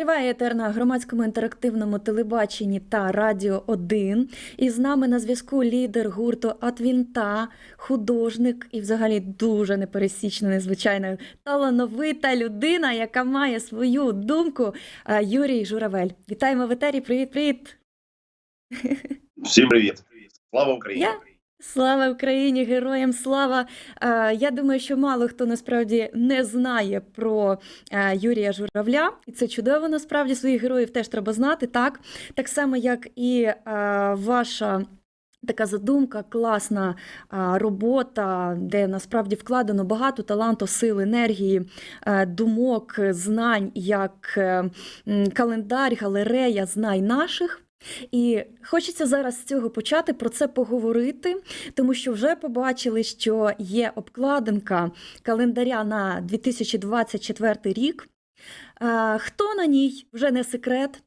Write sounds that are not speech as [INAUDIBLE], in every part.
Триває етер на громадському інтерактивному телебаченні та радіо 1. І з нами на зв'язку лідер гурту Атвінта, художник і взагалі дуже непересічна, незвичайна талановита людина, яка має свою думку. е, Юрій Журавель. Вітаємо в етері. Привіт, привіт. Всім привіт. Слава Україні. Я- Слава Україні, героям слава! Е, Я думаю, що мало хто насправді не знає про е, Юрія Журавля, і це чудово. Насправді своїх героїв теж треба знати, так? Так само, як і е, ваша. Така задумка, класна робота, де насправді вкладено багато таланту, сил, енергії, думок, знань, як е, м, календар, галерея знай наших. І хочеться зараз з цього почати про це поговорити, тому що вже побачили, що є обкладинка календаря на 2024 рік. Хто на ній вже не секрет?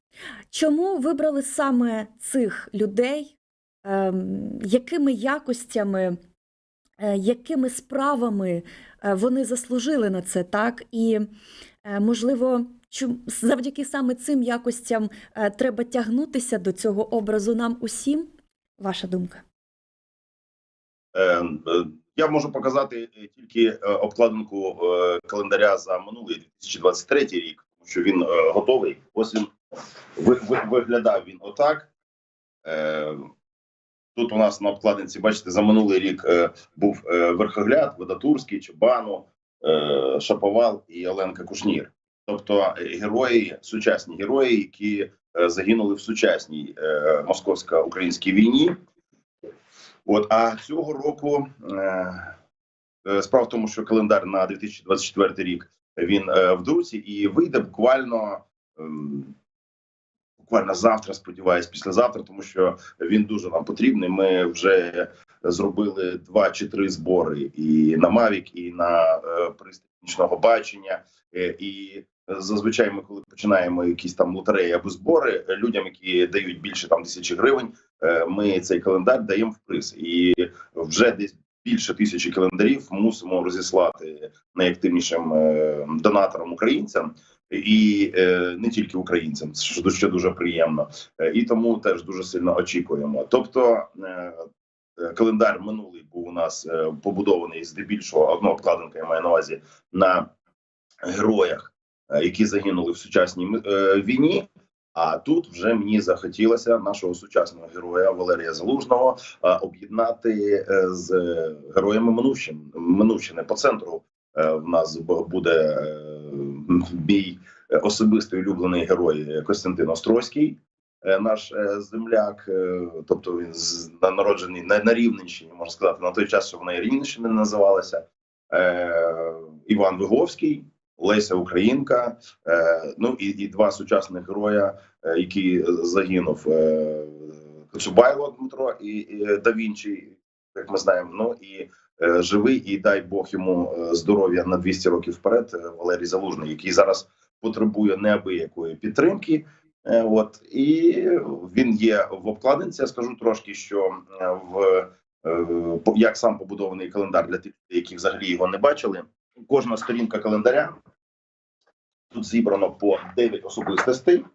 Чому вибрали саме цих людей? Ем, Якими якостями, е, якими справами е, вони заслужили на це, так? І, е, можливо, чу- завдяки саме цим якостям е, треба тягнутися до цього образу нам усім? Ваша думка? Е, е, Я можу показати е, тільки обкладинку календаря за минулий 2023 рік, тому що він готовий. Ось він ви- ви- виглядав він отак. Е, Тут у нас на обкладинці, бачите, за минулий рік був Верхогляд, Водотурський, Чебану, е, Шаповал і Оленка Кушнір. Тобто е, герої, сучасні герої, які е, загинули в сучасній е, московсько-українській війні. От а цього року справа в тому, що календар на 2024 рік він в друці і вийде буквально. ем, Буквально завтра, сподіваюсь, післязавтра, тому що він дуже нам потрібний. Ми вже зробили два чи три збори і на Mavic, і на е, пристрій нічного бачення. І зазвичай ми, коли починаємо якісь там лотереї або збори, людям, які дають більше там тисячі гривень, е, ми цей календар даємо в приз, і вже десь більше тисячі календарів мусимо розіслати найактивнішим е, донаторам українцям. І е, не тільки українцям, що, що дуже приємно, Е, і тому теж дуже сильно очікуємо. Тобто е, е, календар минулий був у нас е, побудований здебільшого одна обкладинка, я маю на увазі на героях, які загинули в сучасній е, війні. А тут вже мені захотілося нашого сучасного героя Валерія Залужного е, об'єднати е, з е, героями минувщини. Минувщини по центру е, в нас буде е, мій е, особистий улюблений герой Костянтин Острозький, е, наш е, земляк. е, Тобто він на- народжений на, Рівненщині, можна сказати, на той час, що вона і Рівненщина називалася. Е, Іван Виговський, Леся Українка. Е, ну і, і два сучасних героя, е, які загинув е, Коцюбайло Дмитро і, і Да як ми знаємо. Ну і живий, і дай Бог йому здоров'я на 200 років вперед. Валерій Залужний, який зараз потребує неабиякої підтримки. От і він є в обкладинці. Я скажу трошки, що в як сам побудований календар для тих, які взагалі його не бачили. Кожна сторінка календаря тут зібрано по 9 особистостей,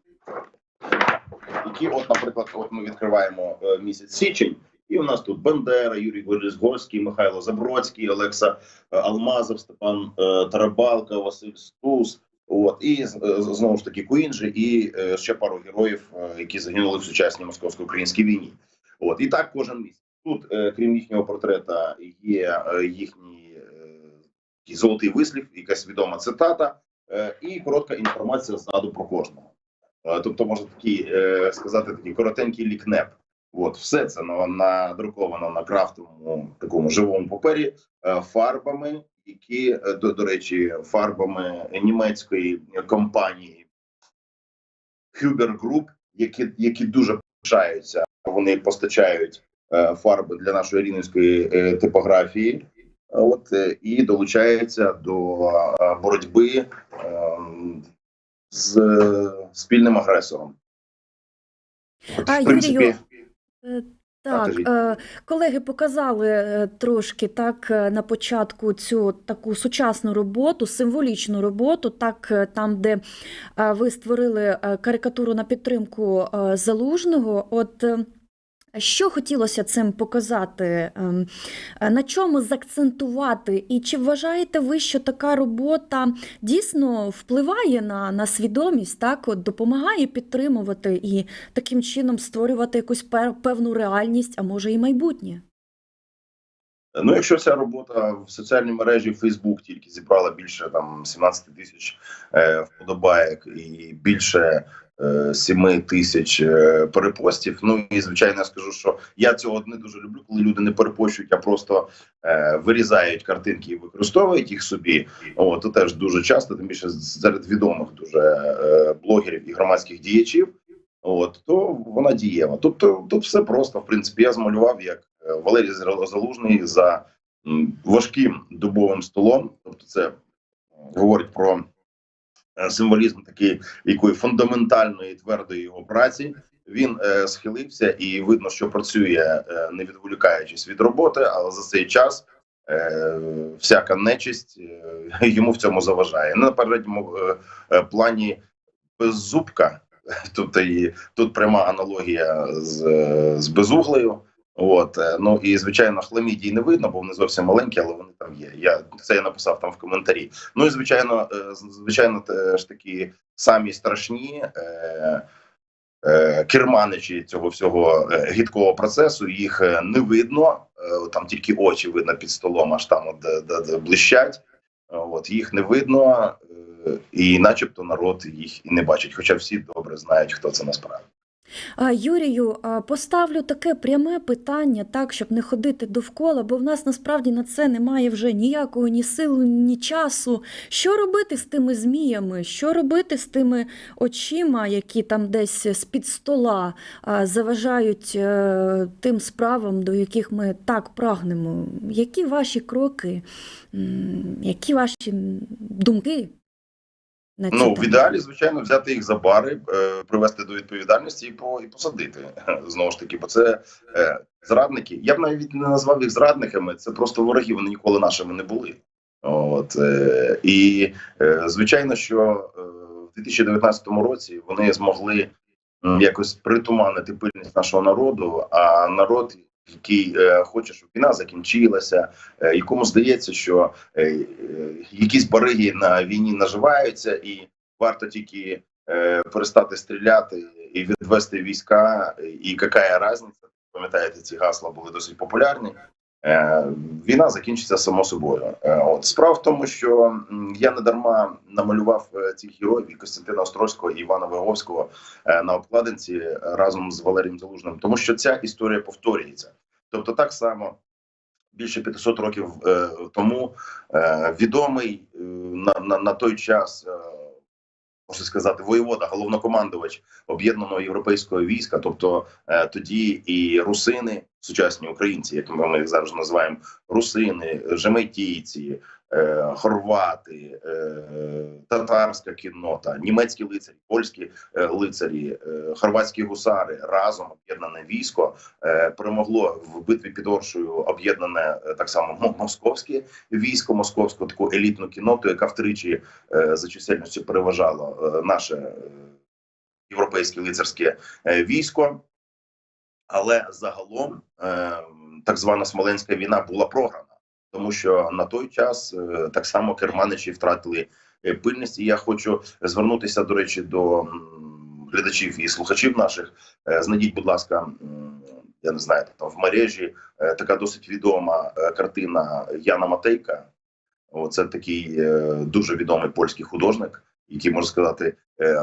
які, от, наприклад, от ми відкриваємо е, місяць січень, і у нас тут Бендера, Юрій Горський, Михайло Забродський, Олекса е, Алмазов, Степан е, Тарабалка, Василь Стус. От і знову ж таки Куінджі, і ще пару героїв, які загинули в сучасній московсько-українській війні. От і так кожен місяць. Тут, крім їхнього портрета, є такий золотий вислів, якась відома цитата, е, і коротка інформація ззаду про кожного. Е, Тобто, можна такий е, сказати, такий коротенький лікнеп. От все це на- надруковано на крафтовому такому живому папері фарбами, які до, до речі, фарбами німецької компанії Huber Group, які, які дуже пишаються. Вони постачають фарби для нашої рівненської типографії. От е, і долучаються до е, боротьби е, з е, спільним агресором. От, А, в принципі, Юрію, Е, Так, е, колеги показали е, трошки так е, на початку цю таку сучасну роботу, символічну роботу, так е, там, де е, ви створили е, карикатуру на підтримку е, залужного. От е, що хотілося цим показати? Ем, е, На чому закцентувати? І чи вважаєте ви, що така робота дійсно впливає на, на свідомість, так, от допомагає підтримувати і таким чином створювати якусь певну реальність, а може і майбутнє? Ну, якщо ця робота в соціальній мережі Facebook тільки зібрала більше там 17 тисяч е, вподобаєк і більше 7 тисяч е, перепостів. Ну і звичайно, я скажу, що я цього не дуже люблю, коли люди не перепощують, а просто е, вирізають картинки і використовують їх собі. О, то теж дуже часто, тим більше серед відомих дуже е, блогерів і громадських діячів. От то вона дієва. Тобто тут все просто. В принципі, я змалював як е, Валерій Залужний за важким дубовим столом. Тобто, це говорить про символізм такий якої фундаментальної твердої його праці. Він е, схилився, і видно, що працює е, не відволікаючись від роботи, але за цей час е, всяка нечисть е, йому в цьому заважає. На передньому е, е, плані беззубка. [LAUGHS] Тут і тут пряма аналогія з, е, з безуглею. От е, ну і звичайно, хламідій не видно, бо вони зовсім маленькі, але вони там є. Я це я написав там в коментарі. Ну і звичайно, е, звичайно, теж такі самі страшні е, е, керманичі цього всього е, гідкого процесу. Їх не видно. Там тільки очі видно під столом, аж там от, де, де, блищать. От їх не видно, і, начебто, народ їх і не бачить. Хоча всі добре знають, хто це насправді. Юрію, поставлю таке пряме питання, так, щоб не ходити довкола, бо в нас насправді на це немає вже ніякого ні сил, ні часу. Що робити з тими зміями? Що робити з тими очима, які там десь з-під стола заважають е, тим справам, до яких ми так прагнемо? Які ваші кроки, які ваші думки? На Ну, в ідеалі, звичайно, взяти їх за бари, е, привести до відповідальності і по і посадити [LAUGHS] знову ж таки, бо це е, зрадники. Я б навіть не назвав їх зрадниками. Це просто вороги. Вони ніколи нашими не були. От е, і е, звичайно, що е, в 2019 році вони змогли якось притуманити пильність нашого народу. А народ, який е, хоче, щоб війна закінчилася, е, якому здається, що е, е, якісь бариги на війні наживаються, і варто тільки е, перестати стріляти і відвести війська. І яка різниця? Пам'ятаєте, ці гасла були досить популярні. Е, війна закінчиться само собою. Е, от справа в тому, що я не дарма намалював е, цих героїв Костянтина Острозького і Івана Виговського на обкладинці разом з Валерієм Залужним, тому що ця історія повторюється. Тобто, так само більше 500 років тому відомий на, на, на той час. Можна сказати, воєвода, головнокомандувач об'єднаного європейського війська, тобто е, тоді і русини, сучасні українці, як ми їх зараз називаємо, русини, жеметійці, е, хорвати, е, татарська кіннота, німецькі лицарі, польські е, лицарі, е, хорватські гусари разом об'єднане військо е, перемогло в битві під Оршею об'єднане е, так само московське військо, московську таку елітну кінноту, яка втричі е, за чисельністю переважала е, наше е, європейське лицарське е, військо. Але загалом е, так звана Смоленська війна була програна, тому що на той час е, так само керманичі втратили е, пильність. І я хочу звернутися, до речі, до глядачів і слухачів наших. Е, Знайдіть, будь ласка, я не знаю, там в мережі така досить відома картина Яна Матейка. Це такий дуже відомий польський художник, який можна сказати,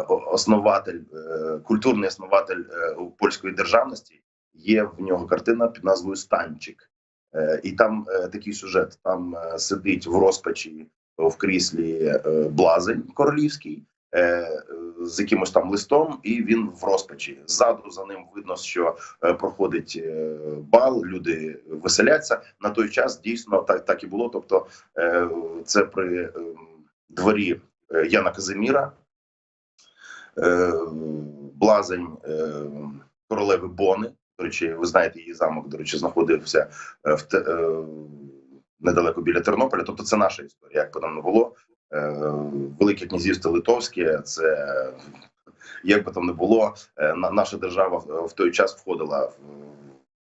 основатель, культурний основатель польської державності. Є в нього картина під назвою Станчик. Е, І там е, такий сюжет: там е, сидить в розпачі в кріслі блазень королівський з якимось там листом, і він в розпачі. Ззаду за ним видно, що проходить бал, люди веселяться. На той час дійсно так, так і було. Тобто, це при е, дворі Яна Казиміра, блазень королеви Бони. До речі, ви знаєте, її замок, до речі, знаходився е, в те, е, недалеко біля Тернополя. Тобто, це наша історія, як би не було. Е, Велике князівство Литовське, це як би там не було, е, на- наша держава в- той час входила в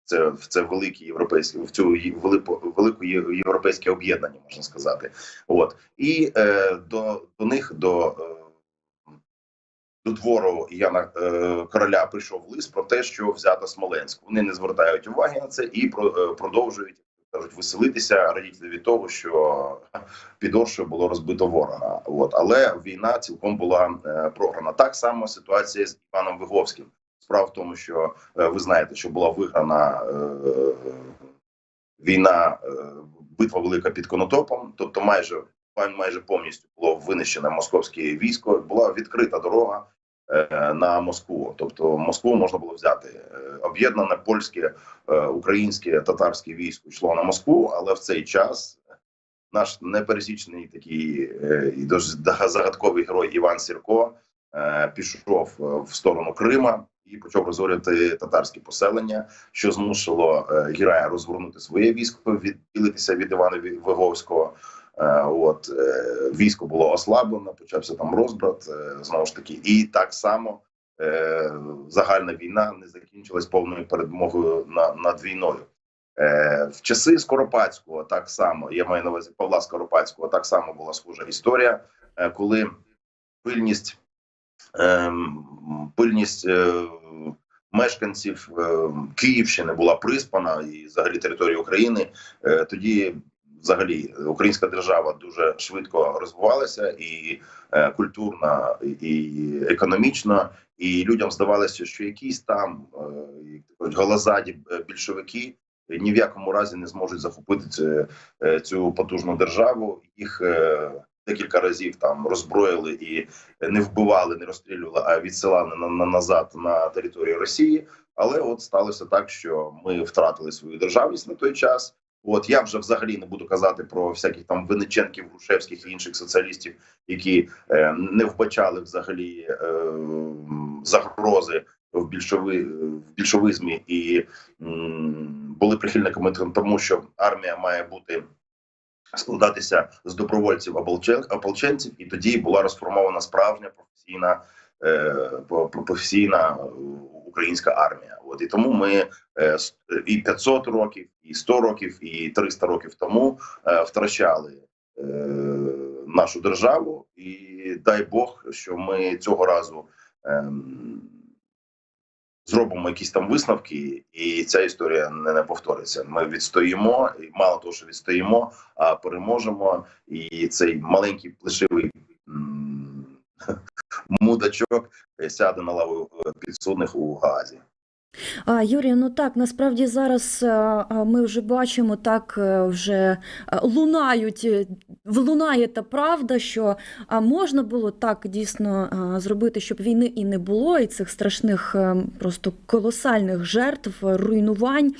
це в це велике європейське в цю велику європейське об'єднання, можна сказати. От і е, до, до них до. Е, до двору Яна е, короля прийшов лист про те, що взято Смоленськ. Вони не звертають уваги на це і про, е, продовжують кажуть веселитися, радіти від того, що під Оршею було розбито ворога. От але війна цілком була е, програна. Так само ситуація з Іваном Виговським. Справа в тому, що е, ви знаєте, що була виграна е, війна, е, битва велика під Конотопом, тобто майже майже повністю було винищене московське військо. Була відкрита дорога е, на Москву. Тобто Москву можна було взяти. Е, Об'єднане польське, е, українське, татарське військо йшло на Москву, але в цей час наш непересічний такий е, і дуже загадковий герой Іван Сірко е, пішов е, в сторону Крима і почав розорювати татарські поселення, що змусило е, Гірая розгорнути своє військо, відділитися від Івана Виговського. Е, От е, військо було ослаблено, почався там розбрат е, знову ж таки, і так само загальна війна не закінчилась повною перемогою над війною. В часи Скоропадського так само я маю на увазі Павла Скоропадського, так само була схожа історія, коли пильність, ем, пильність мешканців е, Київщини була приспана і взагалі території України. Тоді взагалі українська держава дуже швидко розвивалася і е, культурно, і економічно, і людям здавалося, що якісь там е, голозаді е, більшовики ні в якому разі не зможуть захопити цю, е, цю потужну державу. Їх е, декілька разів там роззброїли і не вбивали, не розстрілювали, а відсилали на, на назад на територію Росії. Але от сталося так, що ми втратили свою державність на той час. От я вже взагалі не буду казати про всяких там Винниченків, Грушевських і інших соціалістів, які е, не вбачали взагалі е, загрози в більшови в більшовизмі і м, були прихильниками тому, що армія має бути складатися з добровольців ополчен- ополченців, і тоді була розформована справжня професійна е, професійна е, українська армія. От і тому ми е, і 500 років, і 100 років, і 300 років тому е, втрачали е, нашу державу, і дай Бог, що ми цього разу. ем, Зробимо якісь там висновки, і ця історія не, не повториться. Ми відстоїмо, і мало того, що відстоїмо, а переможемо. І цей маленький плешивий мудачок е, сяде на лаву е, підсудних у Гаазі. А, Юрій, ну так, насправді зараз а, ми вже бачимо, так е, вже лунають, е, влунає та правда, що можна було так дійсно зробити, щоб війни і не було, і цих страшних е, просто колосальних жертв, руйнувань.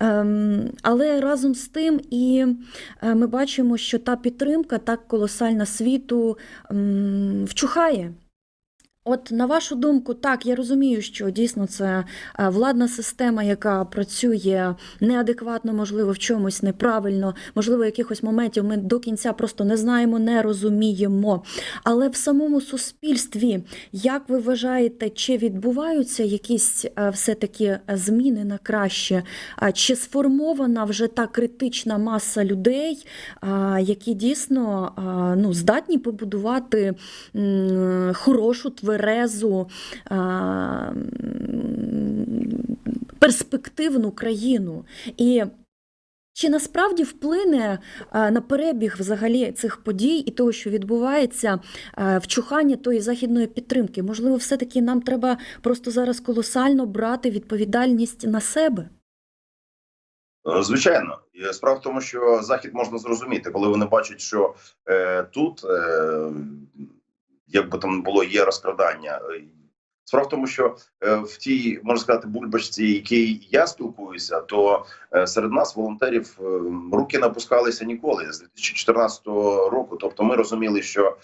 Ем, Але разом з тим і е, ми бачимо, що та підтримка так колосальна світу вчухає. От на вашу думку, так, я розумію, що дійсно це е, владна система, яка працює неадекватно, можливо, в чомусь неправильно, можливо, якихось моментів ми до кінця просто не знаємо, не розуміємо. Але в самому суспільстві, як ви вважаєте, чи відбуваються якісь е, все-таки зміни на краще? Чи сформована вже та критична маса людей, які дійсно ну, здатні побудувати м, хорошу, тверезу, перспективну країну. І чи насправді вплине на перебіг взагалі цих подій і того, що відбувається, вчухання тої західної підтримки? Можливо, все-таки нам треба просто зараз колосально брати відповідальність на себе? Е, Звичайно, І справа в тому, що захід можна зрозуміти, коли вони бачать, що е, тут, е, як би там було, є розкрадання. Е, Справа в тому, що е, в тій можна сказати бульбашці, якій я спілкуюся, то е, серед нас волонтерів руки не опускалися ніколи з 2014 року. Тобто, ми розуміли, що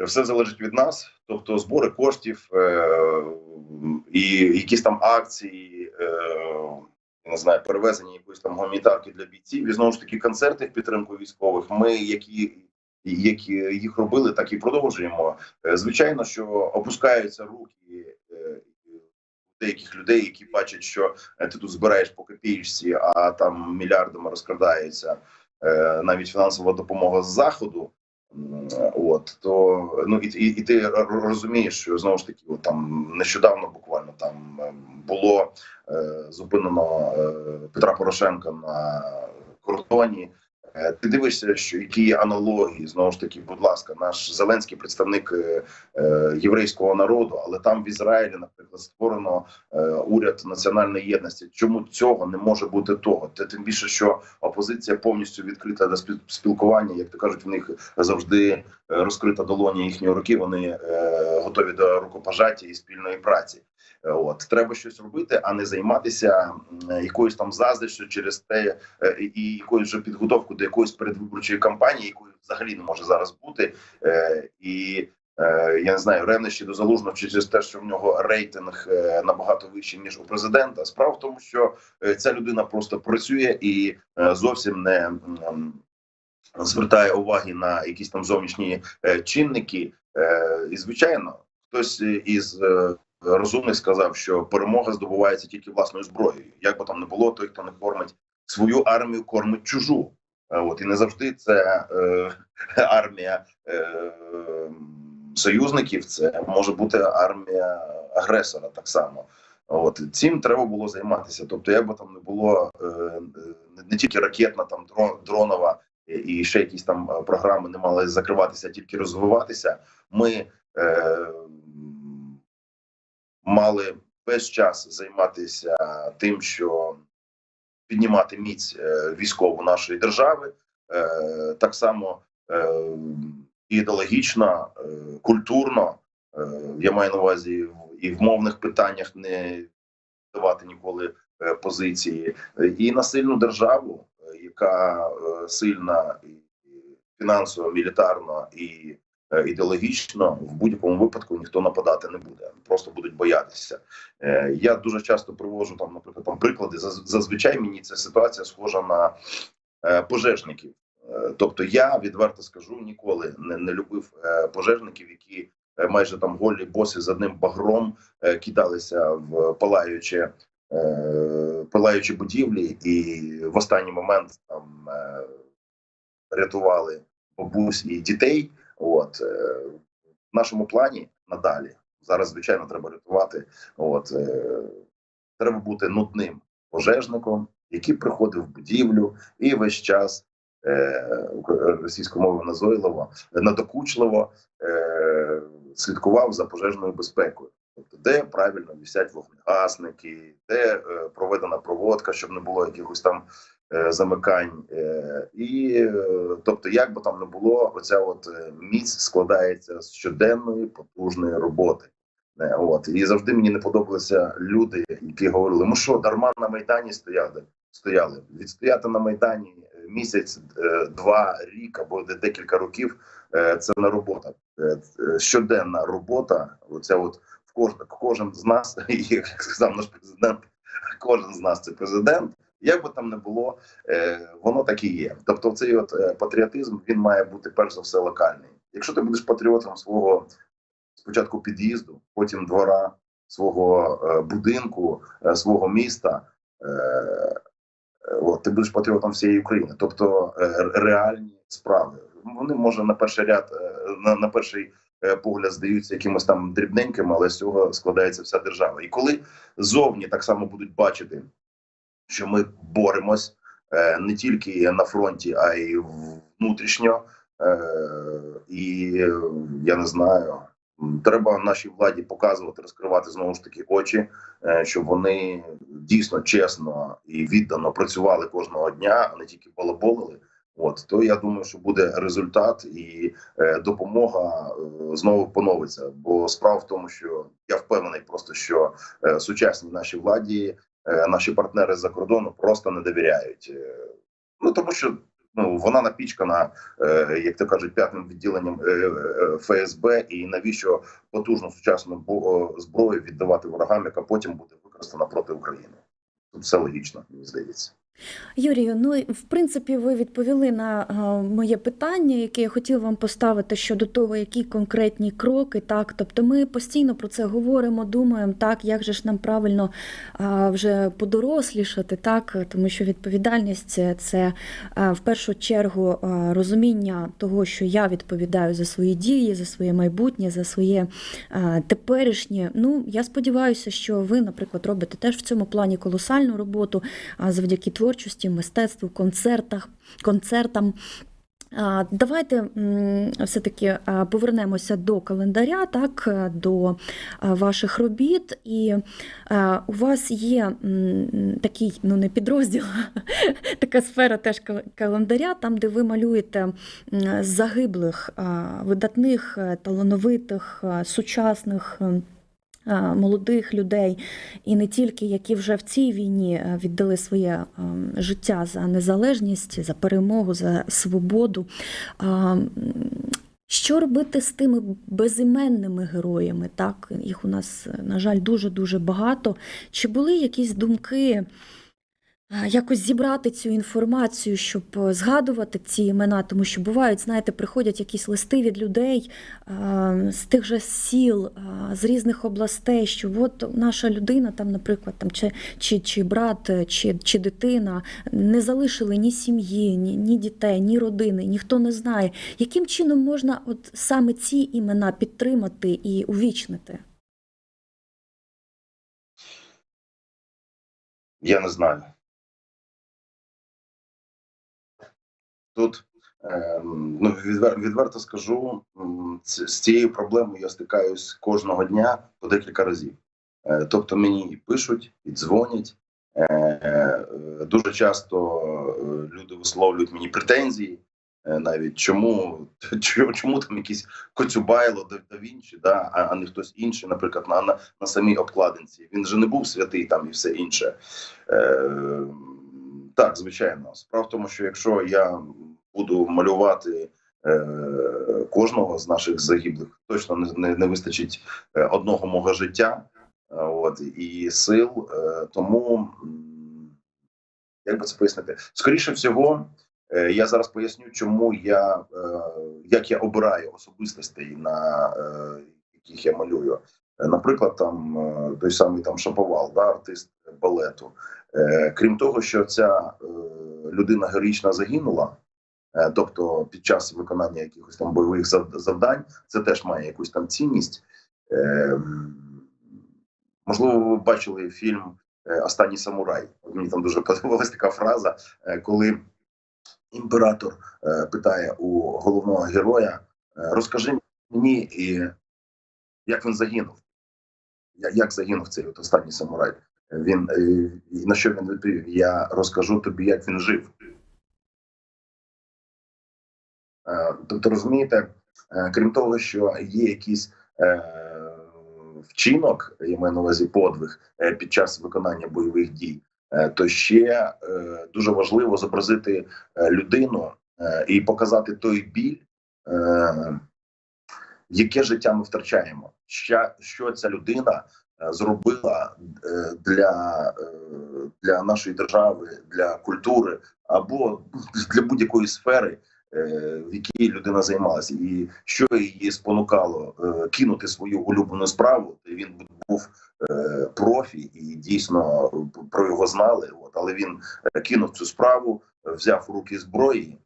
все залежить від нас, тобто збори коштів і якісь там акції, не знаю, перевезення якоїсь там гуманітарки для бійців, і знову ж таки концерти в підтримку військових. Ми, які, які їх робили, так і продовжуємо. Е, Звичайно, що опускаються руки е, деяких людей, які бачать, що е, ти тут збираєш по копієчці, а там мільярдами розкрадається навіть фінансова допомога з заходу. От то ну і, і, і ти розумієш, що знову ж таки, от, там нещодавно буквально там е, було е, зупинено е, Петра Порошенка на кордоні. Е, Ти дивишся, що які аналогії знову ж таки, будь ласка, наш Зеленський представник е, е, єврейського народу, але там в Ізраїлі, наприклад, створено уряд національної єдності. Чому цього не може бути того? Тим більше, що опозиція повністю відкрита до спіл- спілкування, як то кажуть, в них завжди розкрита долоня їхньої руки. Вони готові до рукопожаття і спільної праці. Е, От треба щось робити, а не займатися якоюсь там заздрістю через те, е, і якоюсь вже підготовку до якоїсь передвиборчої кампанії, якої взагалі не може зараз бути, Е, і я не знаю, ревнощі до залужного через те, що в нього рейтинг набагато вищий ніж у президента. Справа в тому, що ця людина просто працює і зовсім не звертає уваги на якісь там зовнішні чинники. І звичайно, хтось із розумних сказав, що перемога здобувається тільки власною зброєю. Як би там не було, той, хто не кормить свою армію, кормить чужу. Е, От і не завжди це е, [LAUGHS] армія е, союзників, це може бути армія агресора так само. От цим треба було займатися. Тобто, як би там не було е, е, не тільки ракетна, там дрон, дронова і- ще якісь там програми не мали закриватися, а тільки розвиватися. Ми е, мали весь час займатися тим, що піднімати міць е, військову нашої держави, е, так само е, ідеологічно, культурно. Я маю на увазі і в мовних питаннях не давати ніколи позиції, і на сильну державу, яка сильна фінансово, мілітарно і ідеологічно, в будь-якому випадку ніхто нападати не буде, просто будуть боятися. Е, Я дуже часто привожу там, наприклад, там приклади. Заз- Зазвичай мені ця ситуація схожа на е, пожежників. Е, Тобто, я відверто скажу, ніколи не, не любив е, пожежників, які е, майже там голі боси з одним багром е, кидалися в палаюче, е, палаючі будівлі, і в останній момент там е, рятували бабусь і дітей. От е, в нашому плані надалі зараз, звичайно, треба рятувати. От е, треба бути нудним пожежником, який приходив в будівлю і весь час е, російською мовою назойливо, надокучливо е, слідкував за пожежною безпекою. Тобто, де правильно висять вогнегасники, де е, проведена проводка, щоб не було якихось там замикань. Е, і е, тобто, як би там не було, оця от е, міць складається з щоденної потужної роботи. Е, От і завжди мені не подобалися люди, які говорили: ми що, дарма на майдані стояли? Стояли відстояти на майдані е, місяць, е, два, рік або декілька років. е, Це не робота, Е, е, щоденна робота. Оця от в кожен, кожен з нас, [LAUGHS] як сказав наш президент, кожен з нас це президент. Як би там не було, е, воно так і є. Тобто, цей от е, патріотизм він має бути перш за все локальний. Якщо ти будеш патріотом свого спочатку під'їзду, потім двора, свого е, будинку, свого міста. От, ти будеш патріотом всієї України, тобто реальні справи. Вони може на перший ряд, на, на перший погляд здаються якимось там дрібненькими, але з цього складається вся держава. І коли зовні так само будуть бачити, що ми боремось е, не тільки на фронті, а й внутрішньо. Е, і я не знаю, треба нашій владі показувати, розкривати знову ж таки очі, е, щоб вони дійсно чесно і віддано працювали кожного дня, а не тільки балаболили. От то я думаю, що буде результат і е, допомога е, знову поновиться. Бо справа в тому, що я впевнений, просто що е, сучасній нашій владі наші партнери за кордону просто не довіряють. Е, Ну тому що Ну вона напічкана, е, як то кажуть, п'ятим відділенням е, е, ФСБ. І навіщо потужну сучасну зброю віддавати ворогам, яка потім буде використана проти України? Тут все логічно, мені здається. Юрію, ну в принципі, ви відповіли на е, моє питання, яке я хотів вам поставити щодо того, які конкретні кроки. Так, тобто ми постійно про це говоримо, думаємо, так як же ж нам правильно е, вже подорослішати, так тому що відповідальність це- е, в першу чергу розуміння того, що я відповідаю за свої дії, за своє майбутнє, за своє теперішнє. Ну я сподіваюся, що ви, наприклад, робите теж в цьому плані колосальну роботу завдяки творчості, мистецтву, концертах, концертам. Давайте все-таки повернемося до календаря, так, е, до ваших робіт. І у вас є такий, ну не підрозділ, [LAUGHS] така сфера теж календаря, там, де ви малюєте загиблих, видатних, е, талановитих, е, сучасних. Е, е, Молодих людей, і не тільки які вже в цій війні е, віддали своє ем, життя за незалежність, за перемогу, за свободу. Що робити з тими безіменними героями? Так, їх у нас, е, на жаль, дуже дуже багато. Чи були якісь думки? Якось зібрати цю інформацію, щоб е, згадувати ці імена, тому що бувають, знаєте, приходять якісь листи від людей з тих же сіл, з різних областей, що от наша людина, там, наприклад, там чи, чи, чи брат, е, чи, чи дитина не залишили ні сім'ї, ні, ні дітей, ні родини, ніхто не знає. Яким чином можна от саме ці імена підтримати і увічнити? Я не знаю. Тут ем, ну, відвер, відверто скажу, з цією проблемою я стикаюсь кожного дня по декілька разів. Е, Тобто мені і пишуть, і дзвонять. Е, е, Дуже часто люди висловлюють мені претензії, навіть чому, [LAUGHS] чому, там якийсь Коцюбайло да, Вінчі, да, а, не хтось інший, наприклад, на, на, на самій обкладинці. Він же не був святий там і все інше. Так, звичайно. Справа в тому, що якщо я буду малювати е, кожного з наших загиблих, точно не, не, не вистачить е, одного мого життя, е, от і сил. Е, тому як би це пояснити? Скоріше всього, е, я зараз поясню, чому я е, як я обираю особистостей, на е, яких я малюю. Наприклад, там е, той самий там Шаповал, да, артист балету. Крім того, що ця людина героїчно загинула, тобто під час виконання якихось там бойових завдань, це теж має якусь там цінність. Е, Можливо, ви бачили фільм е, Останній самурай. Мені там дуже [LAUGHS] подобалась така фраза, е, коли імператор е, питає у головного героя: е, розкажи мені, як він загинув. Як загинув цей от останній самурай? Він е, на що він відповів? Я розкажу тобі, як він жив. Тобто, розумієте, е, крім того, що є якийсь е, вчинок, я маю на увазі подвиг е, під час виконання бойових дій, е, то ще е, дуже важливо зобразити е, людину е, і показати той біль, е, яке життя ми втрачаємо. Що, ця людина е, зробила е, для, е, для нашої держави, для культури або для будь-якої сфери, е, в якій людина займалася, і що її спонукало е, кинути свою улюблену справу. Він був е, профі і дійсно про його знали. От але він е, кинув цю справу, е, взяв у руки зброї,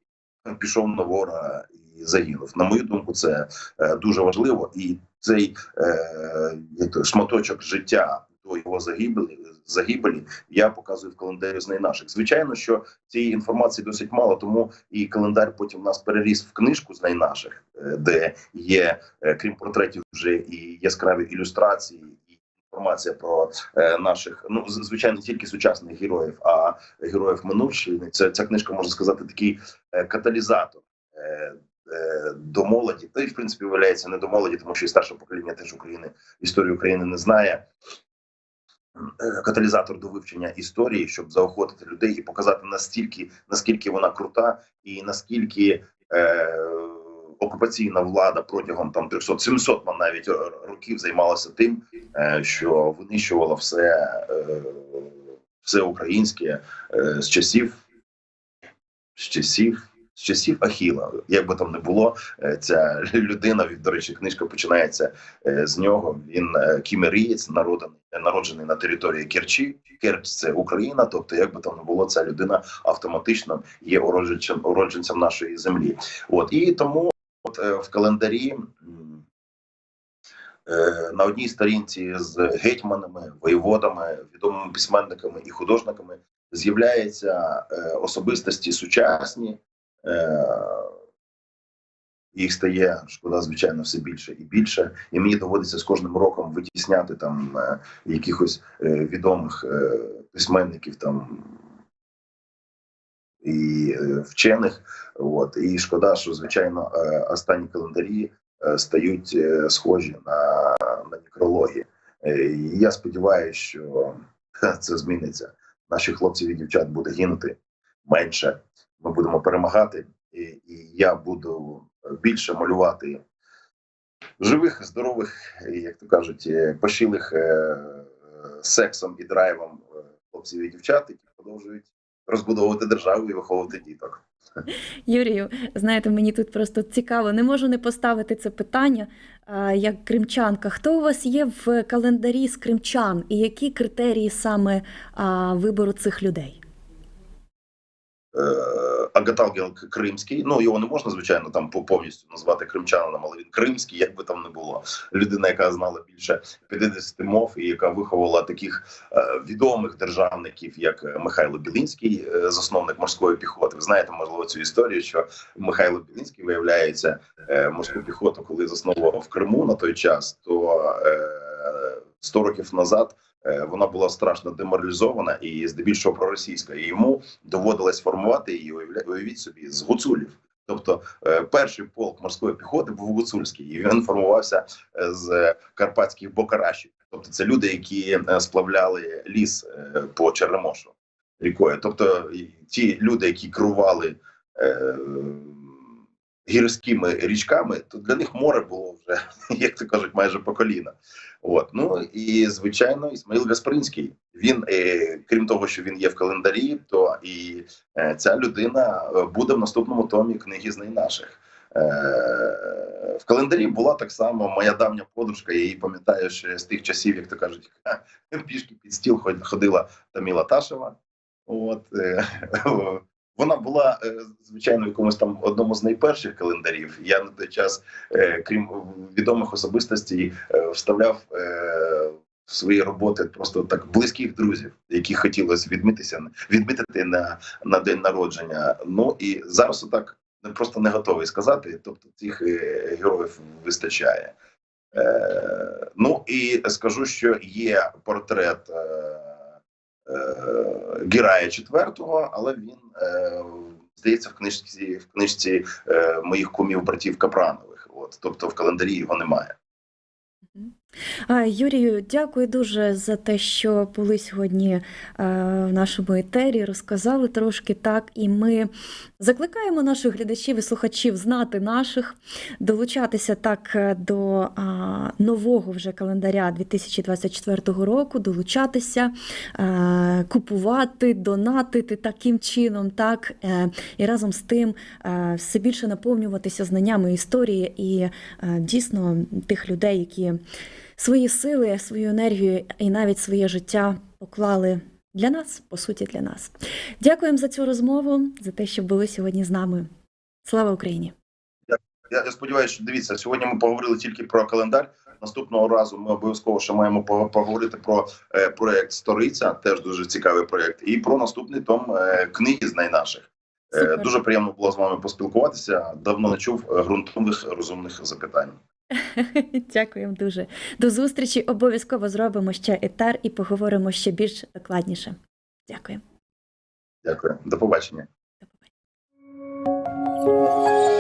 пішов на ворога і загинув. На мою думку, це е, дуже важливо, і цей е, як то, шматочок життя до його загибелі загибелі я показую в календарі з найнаших. Звичайно, що цієї інформації досить мало, тому і календар потім у нас переріс в книжку з найнаших, е, де є е, крім портретів вже і яскраві ілюстрації. Інформація про е, наших, ну звичайно, не тільки сучасних героїв, а героїв минувщини. Це ця книжка можна сказати такий е, каталізатор е, е, до молоді. Та й в принципі виявляється не до молоді, тому що і старше покоління теж України історію України не знає. Е, каталізатор до вивчення історії, щоб заохотити людей і показати настільки, наскільки вона крута, і наскільки е, окупаційна влада протягом там 300-700 ман навіть е, років займалася тим, е, що винищувала все, е, все українське е, з часів з часів. З часів Ахіла, як би там не було, е, ця [LAUGHS] людина, до речі, книжка починається е, з нього. Він е, кімерієць, народений, народжений на території Керчі. Керч це Україна. Тобто, як би там не було, ця людина автоматично є уродженцем, уродженцем нашої землі. От і тому от, в календарі. На одній сторінці з гетьманами, воєводами, відомими письменниками і художниками з'являються особистості сучасні, їх стає шкода, звичайно, все більше і більше. І мені доводиться з кожним роком витісняти там е, якихось е, відомих е, письменників там і е, вчених. От і шкода, що звичайно е, останні календарі е, стають е, схожі на, на некрологи. Е, і я сподіваюся, що це зміниться. Наших хлопців і дівчат буде гинути менше. Ми будемо перемагати, і, і я буду більше малювати живих, здорових, як то кажуть, е, пошилих е, сексом і драйвом е, хлопців і дівчат, які продовжують розбудовувати державу і виховувати діток. Юрію, знаєте, мені тут просто цікаво, не можу не поставити це питання. Як кримчанка, хто у вас є в календарі з кримчан, і які критерії саме вибору цих людей? Е, Агаталгел Кримський. Ну його не можна звичайно там по- повністю назвати кримчанином, але він кримський, як би там не було. Людина, яка знала більше 50 мов і яка виховала таких е, відомих державників, як Михайло Білинський, е, засновник морської піхоти. Ви знаєте, можливо, цю історію, що Михайло Білинський виявляється морську піхоту, коли засновував в Криму на той час, то 100 років назад. е, Вона була страшно деморалізована і здебільшого проросійська. І йому доводилось формувати її, уявіть собі, з гуцулів. Тобто е, перший полк морської піхоти був гуцульський, і він формувався е, з карпатських бокарашів. Тобто, це люди, які сплавляли ліс по Черемошу рікою. Тобто, ті люди, які керували гірськими річками, то для них море було вже, [LAUGHS] як то кажуть, майже по коліна. От ну і звичайно, Ісмаїл Гаспринський. Він, е, крім того, що він є в календарі, то і е, ця людина е, буде в наступному томі книги з наших. Е, в календарі була так само моя давня подружка. Я її пам'ятаю ще з тих часів, як то кажуть, [LAUGHS] пішки під стіл ход- ходила Таміла Ташева. От е, [LAUGHS] вона була е, звичайно в якомусь там одному з найперших календарів. Я на той час, е, крім відомих особистостей, е, вставляв в свої роботи просто так близьких друзів, яких хотілося відмітися, відмітити на, на день народження. Ну і зараз отак просто не готовий сказати. Тобто цих героїв вистачає. Ну і скажу, що є портрет. Гірая четвертого, але він е, здається в книжці в книжці е, моїх кумів братів Капранових. От тобто в календарі його немає. Юрію, дякую дуже за те, що були сьогодні е, в нашому етері, розказали трошки так. І ми закликаємо наших глядачів і слухачів знати наших, долучатися так е, до нового вже календаря 2024 року, долучатися, е, купувати, донатити таким чином, так і разом з тим все більше наповнюватися знаннями історії і дійсно тих людей, які свої сили, свою енергію і навіть своє життя поклали для нас, по суті, для нас. Дякуємо за цю розмову, за те, що були сьогодні з нами. Слава Україні! Я, я сподіваюся, що дивіться, сьогодні ми поговорили тільки про календар. Наступного разу ми обов'язково ще маємо поговорити про е, проект Сториця, теж дуже цікавий проект, і про наступний том е, книги з найнаших. Е, дуже приємно було з вами поспілкуватися. Давно не чув ґрунтовних розумних запитань. [LAUGHS] Дякуємо дуже. До зустрічі. Обов'язково зробимо ще етар і поговоримо ще більш докладніше. Дякую. Дякую, до побачення. До побачення.